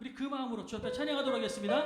우리 그 마음으로 주 앞에 찬양하도록 하겠습니다.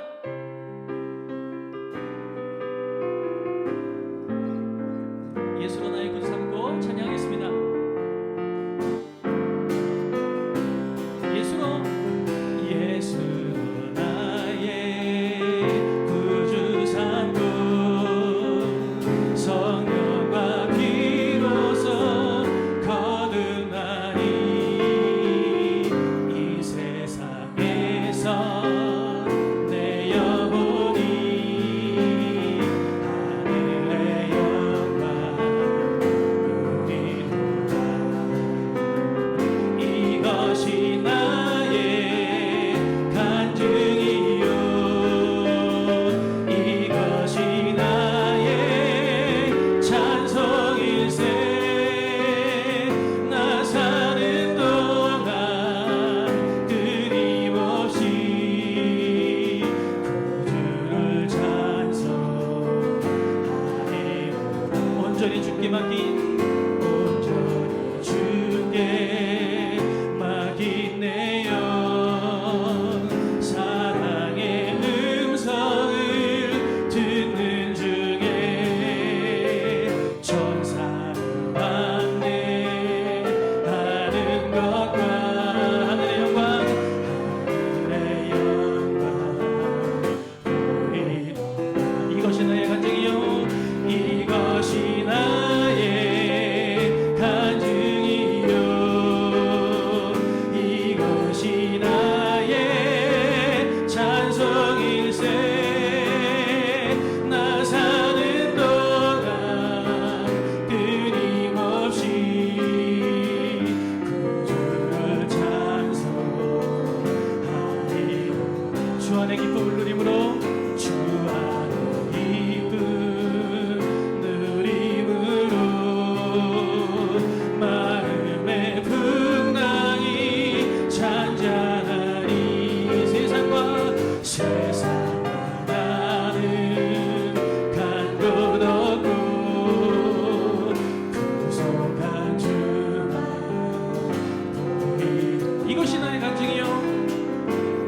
이것이 나의 간증이요.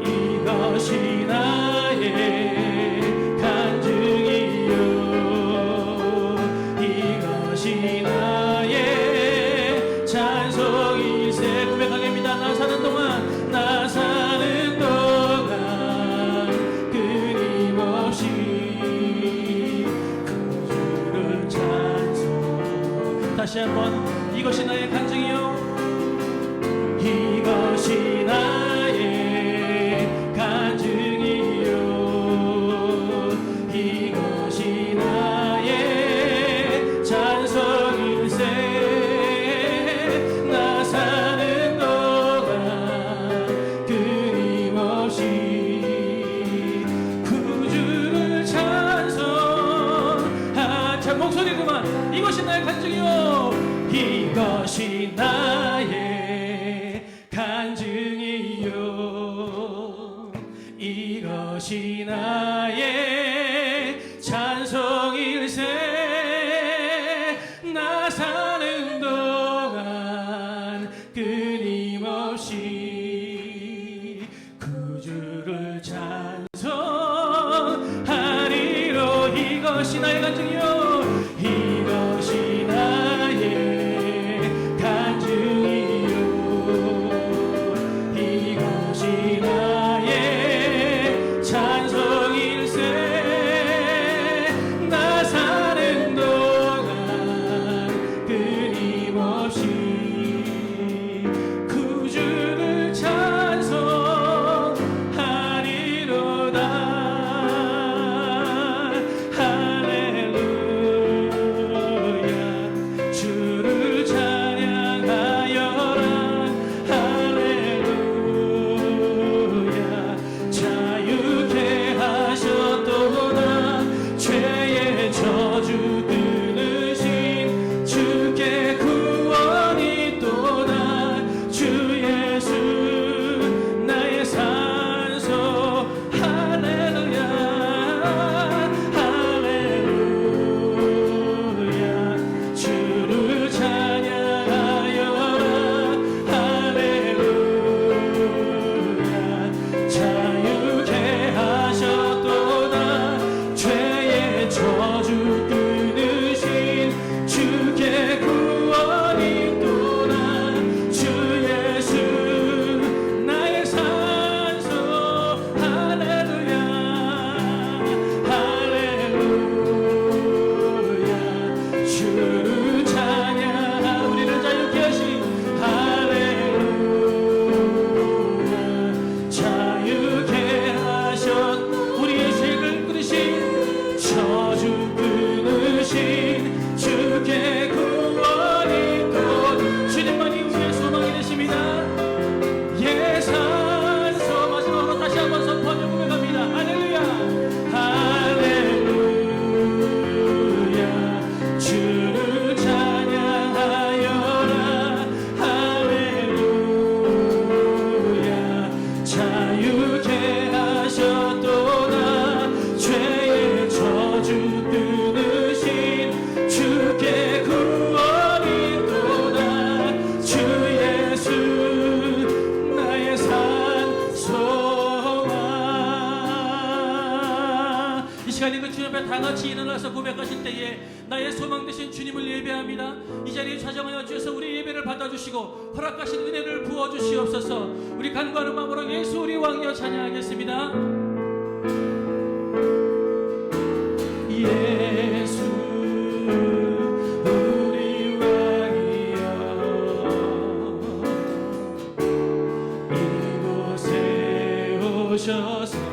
이것이 나의 간증이요. 이것이 나의 찬송일세 고백하게입니다. 나 사는 동안 나 사는 동안 끊임없이 그 주를 찬송. 다시 한번 이것이 나의 간증 que 시간에 그 주님 앞에 다 같이 일어나서 고백하실 때에 나의 소망 되신 주님을 예배합니다. 이 자리에 좌정하여 주셔서 우리 예배를 받아주시고 허락하신 은혜를 부어주시옵소서. 우리 간과하는 마음으로 예수 우리 왕이여 찬양하겠습니다. 예수 우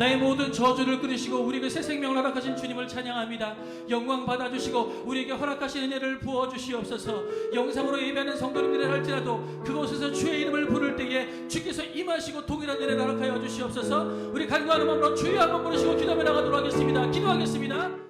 나의 모든 저주를 끊으시고 우리에게 새 생명을 허락하신 주님을 찬양합니다. 영광 받아주시고 우리에게 허락하신 은혜를 부어주시옵소서. 영상으로 예배하는 성도님들이 할지라도 그곳에서 주의 이름을 부를 때에 주께서 임하시고 동일한 은혜를 허락하여 주시옵소서. 우리 간구하는 마음으로 주여 한번 부르시고 기도하며 나가도록 하겠습니다. 기도하겠습니다